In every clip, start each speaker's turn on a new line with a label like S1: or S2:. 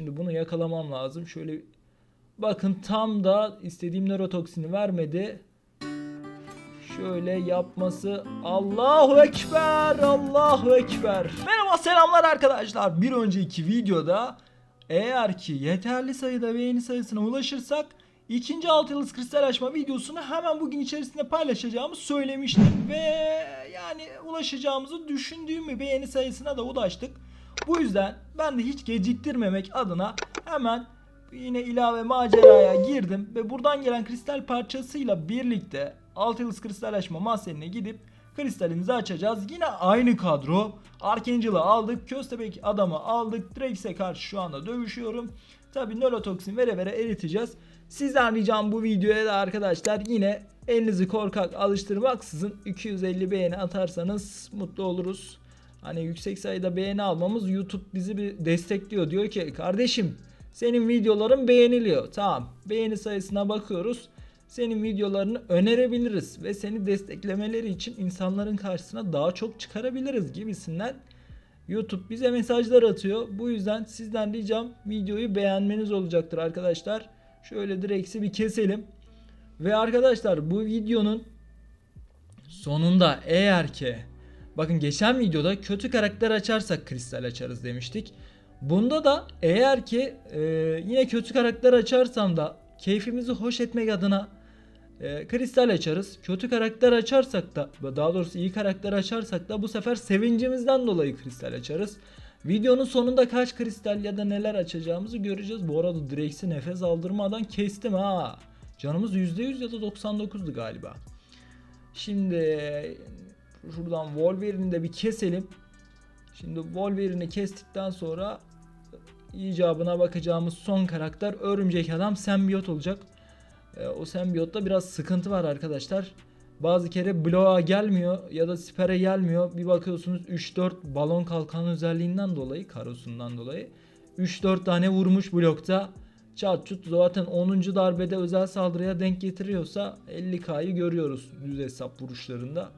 S1: Şimdi bunu yakalamam lazım. Şöyle bakın tam da istediğim nörotoksini vermedi. Şöyle yapması Allahu Ekber Allahu Ekber Merhaba selamlar arkadaşlar bir önceki videoda eğer ki yeterli sayıda beğeni sayısına ulaşırsak ikinci altı yıldız kristal açma videosunu hemen bugün içerisinde paylaşacağımı söylemiştim ve yani ulaşacağımızı düşündüğüm bir beğeni sayısına da ulaştık. Bu yüzden ben de hiç geciktirmemek adına hemen yine ilave maceraya girdim ve buradan gelen kristal parçasıyla birlikte altı yıldız kristalleşme mahzenine gidip kristalimizi açacağız. Yine aynı kadro. Archangel'ı aldık. Köstebek adamı aldık. Drex'e karşı şu anda dövüşüyorum. Tabi nölotoksin vere vere eriteceğiz. Sizden ricam bu videoya da arkadaşlar yine elinizi korkak alıştırmaksızın 250 beğeni atarsanız mutlu oluruz. Hani yüksek sayıda beğeni almamız YouTube bizi bir destekliyor. Diyor ki kardeşim senin videoların beğeniliyor. Tamam beğeni sayısına bakıyoruz. Senin videolarını önerebiliriz ve seni desteklemeleri için insanların karşısına daha çok çıkarabiliriz gibisinden YouTube bize mesajlar atıyor. Bu yüzden sizden ricam videoyu beğenmeniz olacaktır arkadaşlar. Şöyle direksi bir keselim. Ve arkadaşlar bu videonun sonunda eğer ki bakın geçen videoda kötü karakter açarsak kristal açarız demiştik. Bunda da eğer ki e, yine kötü karakter açarsam da keyfimizi hoş etmek adına e, kristal açarız. Kötü karakter açarsak da daha doğrusu iyi karakter açarsak da bu sefer sevincimizden dolayı kristal açarız. Videonun sonunda kaç kristal ya da neler açacağımızı göreceğiz. Bu arada Drex'i nefes aldırmadan kestim ha. Canımız %100 ya da 99'du galiba. Şimdi şuradan Wolverine'i de bir keselim. Şimdi Wolverine'i kestikten sonra icabına bakacağımız son karakter Örümcek Adam Sembiyot olacak. E, o sembiyotta biraz sıkıntı var arkadaşlar. Bazı kere bloğa gelmiyor ya da sipere gelmiyor. Bir bakıyorsunuz 3-4 balon kalkan özelliğinden dolayı, karosundan dolayı 3-4 tane vurmuş blokta. Çat çut zaten 10. darbede özel saldırıya denk getiriyorsa 50k'yı görüyoruz düz hesap vuruşlarında.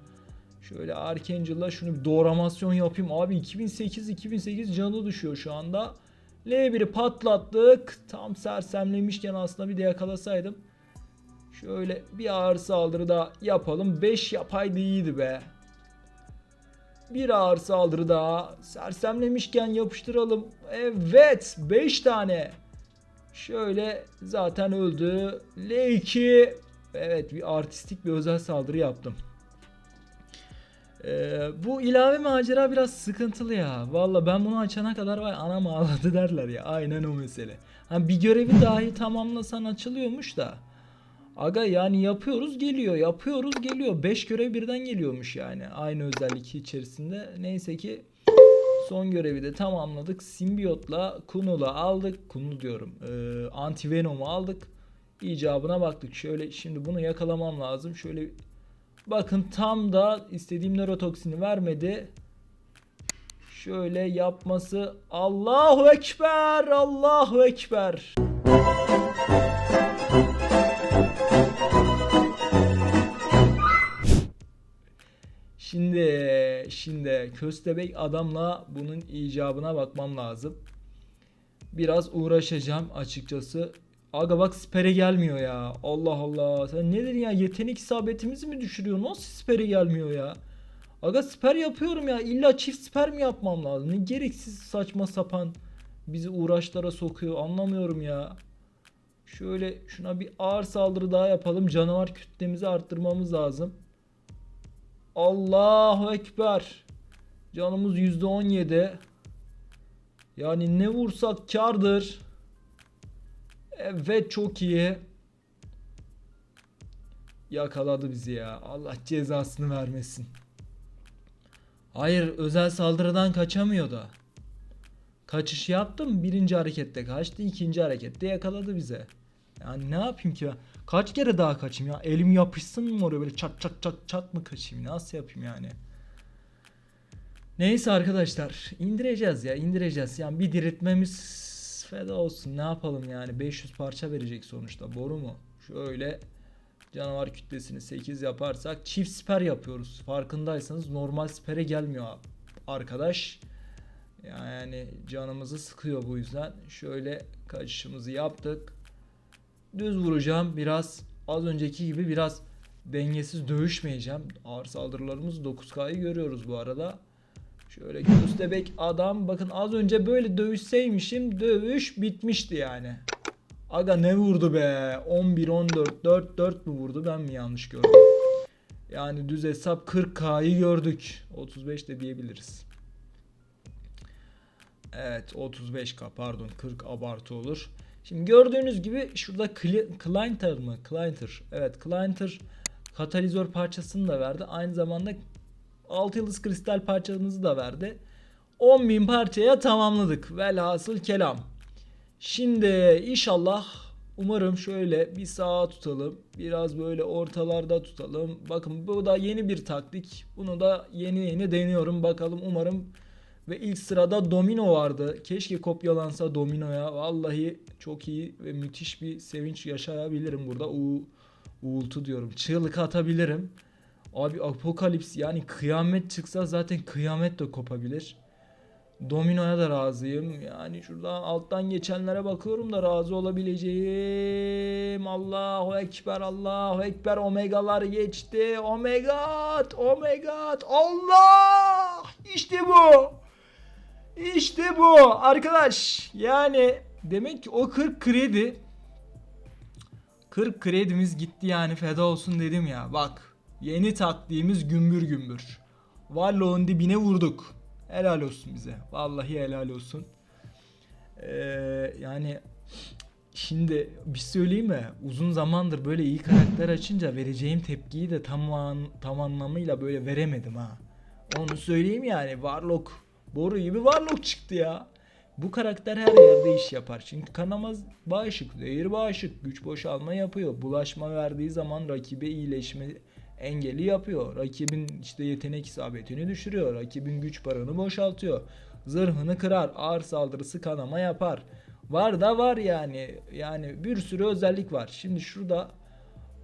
S1: Şöyle Archangel'la şunu bir doğramasyon yapayım. Abi 2008 2008 canı düşüyor şu anda. L1'i patlattık. Tam sersemlemişken aslında bir de yakalasaydım. Şöyle bir ağır saldırı da yapalım. 5 yapaydı iyiydi be. Bir ağır saldırı daha. Sersemlemişken yapıştıralım. Evet 5 tane. Şöyle zaten öldü. L2. Evet bir artistik bir özel saldırı yaptım. Ee, bu ilave macera biraz sıkıntılı ya. Valla ben bunu açana kadar vay anam ağladı derler ya. Aynen o mesele. Hani bir görevi dahi tamamlasan açılıyormuş da. Aga yani yapıyoruz geliyor yapıyoruz geliyor 5 görev birden geliyormuş yani aynı özellik içerisinde neyse ki son görevi de tamamladık simbiyotla Kunul'u aldık Kunu diyorum e, antivenom'u aldık icabına baktık şöyle şimdi bunu yakalamam lazım şöyle bakın tam da istediğim nörotoksini vermedi şöyle yapması Allahu Ekber Allahu Ekber Şimdi şimdi köstebek adamla bunun icabına bakmam lazım. Biraz uğraşacağım açıkçası. Aga bak spere gelmiyor ya. Allah Allah. Sen nedir ya? Yetenek isabetimizi mi düşürüyor? Nasıl spere gelmiyor ya? Aga siper yapıyorum ya. İlla çift siper mi yapmam lazım? Ne gereksiz saçma sapan bizi uğraşlara sokuyor. Anlamıyorum ya. Şöyle şuna bir ağır saldırı daha yapalım. Canavar kütlemizi arttırmamız lazım. Allahu Ekber. Canımız %17. Yani ne vursak kardır. Evet çok iyi. Yakaladı bizi ya. Allah cezasını vermesin. Hayır özel saldırıdan kaçamıyor da. Kaçış yaptım. Birinci harekette kaçtı. ikinci harekette yakaladı bize. Yani ne yapayım ki ben? Kaç kere daha kaçayım ya? Elim yapışsın mı oraya böyle çat çat çat çat mı kaçayım? Nasıl yapayım yani? Neyse arkadaşlar indireceğiz ya indireceğiz. Yani bir diriltmemiz feda olsun ne yapalım yani 500 parça verecek sonuçta boru mu? Şöyle canavar kütlesini 8 yaparsak çift siper yapıyoruz. Farkındaysanız normal sipere gelmiyor arkadaş. Yani canımızı sıkıyor bu yüzden. Şöyle kaçışımızı yaptık. Düz vuracağım biraz. Az önceki gibi biraz dengesiz dövüşmeyeceğim. Ağır saldırılarımız 9K'yı görüyoruz bu arada. Şöyle köstebek adam. Bakın az önce böyle dövüşseymişim dövüş bitmişti yani. Aga ne vurdu be? 11 14 4 4 mi vurdu? Ben mi yanlış gördüm? Yani düz hesap 40K'yı gördük. 35 de diyebiliriz. Evet 35K pardon 40 abartı olur. Şimdi gördüğünüz gibi şurada Cli- Clinter mı? Clinter. Evet Clinter katalizör parçasını da verdi. Aynı zamanda 6 yıldız kristal parçamızı da verdi. 10.000 parçaya tamamladık. Velhasıl kelam. Şimdi inşallah umarım şöyle bir sağa tutalım. Biraz böyle ortalarda tutalım. Bakın bu da yeni bir taktik. Bunu da yeni yeni deniyorum. Bakalım umarım ve ilk sırada Domino vardı. Keşke kopyalansa Domino'ya. Vallahi çok iyi ve müthiş bir sevinç yaşayabilirim burada. U uğultu diyorum. Çığlık atabilirim. Abi apokalips yani kıyamet çıksa zaten kıyamet de kopabilir. Domino'ya da razıyım. Yani şuradan alttan geçenlere bakıyorum da razı olabileceğim. Allahu Ekber, Allahu Ekber. Omegalar geçti. Omegat, Omegat. Allah! İşte bu. İşte bu arkadaş. Yani demek ki o 40 kredi 40 kredimiz gitti yani feda olsun dedim ya. Bak yeni taktiğimiz gümbür gümbür. Varloğun dibine vurduk. Helal olsun bize. Vallahi helal olsun. Ee, yani şimdi bir söyleyeyim mi? Uzun zamandır böyle iyi karakter açınca vereceğim tepkiyi de tam, an, tam anlamıyla böyle veremedim ha. Onu söyleyeyim yani. Warlock boru gibi Warlock çıktı ya. Bu karakter her yerde iş yapar. Çünkü kanamaz bağışık, zehir bağışık, güç boşalma yapıyor. Bulaşma verdiği zaman rakibe iyileşme engeli yapıyor. Rakibin işte yetenek isabetini düşürüyor. Rakibin güç paranı boşaltıyor. Zırhını kırar. Ağır saldırısı kanama yapar. Var da var yani. Yani bir sürü özellik var. Şimdi şurada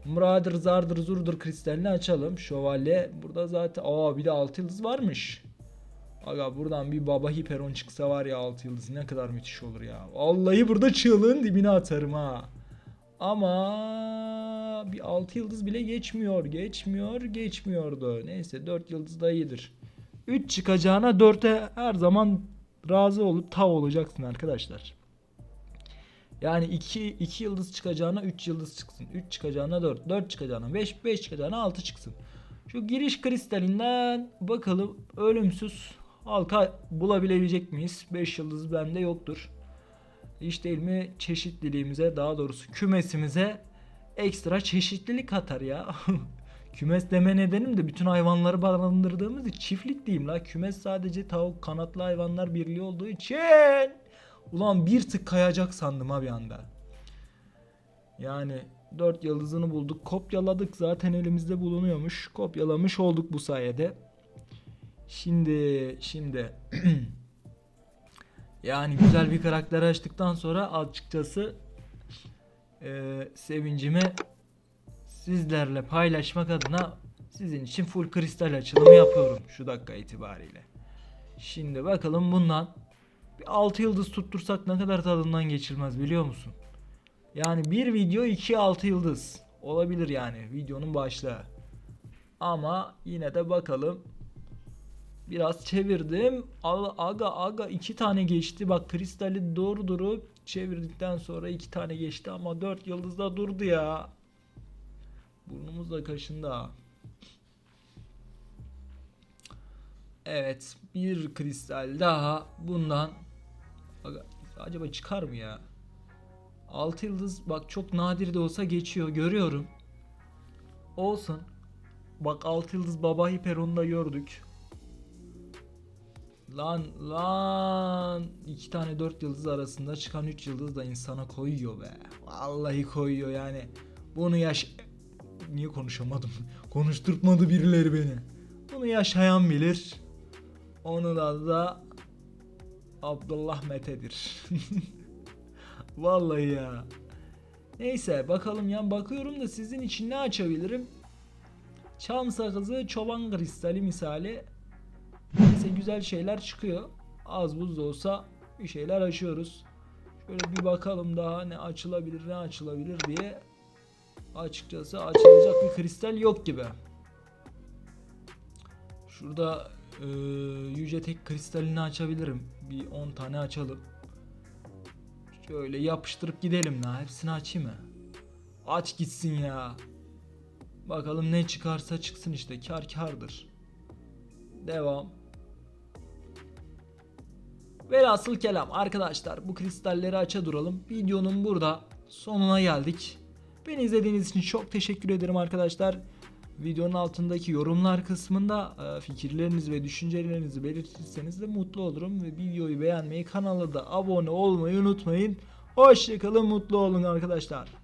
S1: Muradır zardır zurdur kristalini açalım. Şövalye burada zaten aa bir de 6 yıldız varmış. Aga buradan bir baba hiperon çıksa var ya 6 yıldız ne kadar müthiş olur ya. Vallahi burada çığlığın dibine atarım ha. Ama bir 6 yıldız bile geçmiyor. Geçmiyor, geçmiyordu. Neyse 4 yıldız da iyidir. 3 çıkacağına 4'e her zaman razı olup tav olacaksın arkadaşlar. Yani 2 2 yıldız çıkacağına 3 yıldız çıksın. 3 çıkacağına 4, 4 çıkacağına 5, 5 çıkacağına 6 çıksın. Şu giriş kristalinden bakalım ölümsüz halka bulabilecek miyiz? 5 yıldız bende yoktur. Hiç değil mi çeşitliliğimize daha doğrusu kümesimize ekstra çeşitlilik katar ya. Kümes deme nedenim de bütün hayvanları barındırdığımız için çiftlik diyeyim la. Kümes sadece tavuk kanatlı hayvanlar birliği olduğu için. Ulan bir tık kayacak sandım ha bir anda. Yani 4 yıldızını bulduk. Kopyaladık zaten elimizde bulunuyormuş. Kopyalamış olduk bu sayede. Şimdi şimdi yani güzel bir karakter açtıktan sonra açıkçası eee, sevincimi sizlerle paylaşmak adına sizin için full kristal açılımı yapıyorum şu dakika itibariyle. Şimdi bakalım bundan bir 6 yıldız tuttursak ne kadar tadından geçilmez biliyor musun? Yani bir video 2 6 yıldız olabilir yani videonun başlığı. Ama yine de bakalım. Biraz çevirdim. Aga, aga iki tane geçti. Bak kristali doğru durup çevirdikten sonra iki tane geçti ama 4 yıldızda durdu ya. Burnumuz da kaşındı ha. Evet, bir kristal daha bundan acaba çıkar mı ya? 6 yıldız bak çok nadir de olsa geçiyor görüyorum. Olsun. Bak 6 yıldız baba hiperon'u da gördük. Lan lan iki tane 4 yıldız arasında çıkan 3 yıldız da insana koyuyor be. Vallahi koyuyor yani. Bunu yaş... Niye konuşamadım? Konuşturtmadı birileri beni. Bunu yaşayan bilir. Onu da da Abdullah Mete'dir. Vallahi ya. Neyse bakalım ya bakıyorum da sizin için ne açabilirim? Çam sakızı, çoban kristali misali. Neyse güzel şeyler çıkıyor. Az buz da olsa bir şeyler açıyoruz. Şöyle bir bakalım daha ne açılabilir ne açılabilir diye. Açıkçası açılacak bir kristal yok gibi. Şurada eee yüce tek kristalini açabilirim. Bir 10 tane açalım. Şöyle yapıştırıp gidelim la. Hepsini açayım mı? Aç gitsin ya. Bakalım ne çıkarsa çıksın işte. Kar kardır. Devam. Velhasıl kelam arkadaşlar bu kristalleri aça duralım. Videonun burada sonuna geldik. Beni izlediğiniz için çok teşekkür ederim arkadaşlar. Videonun altındaki yorumlar kısmında e, fikirlerinizi ve düşüncelerinizi belirtirseniz de mutlu olurum. Ve videoyu beğenmeyi, kanala da abone olmayı unutmayın. Hoşçakalın, mutlu olun arkadaşlar.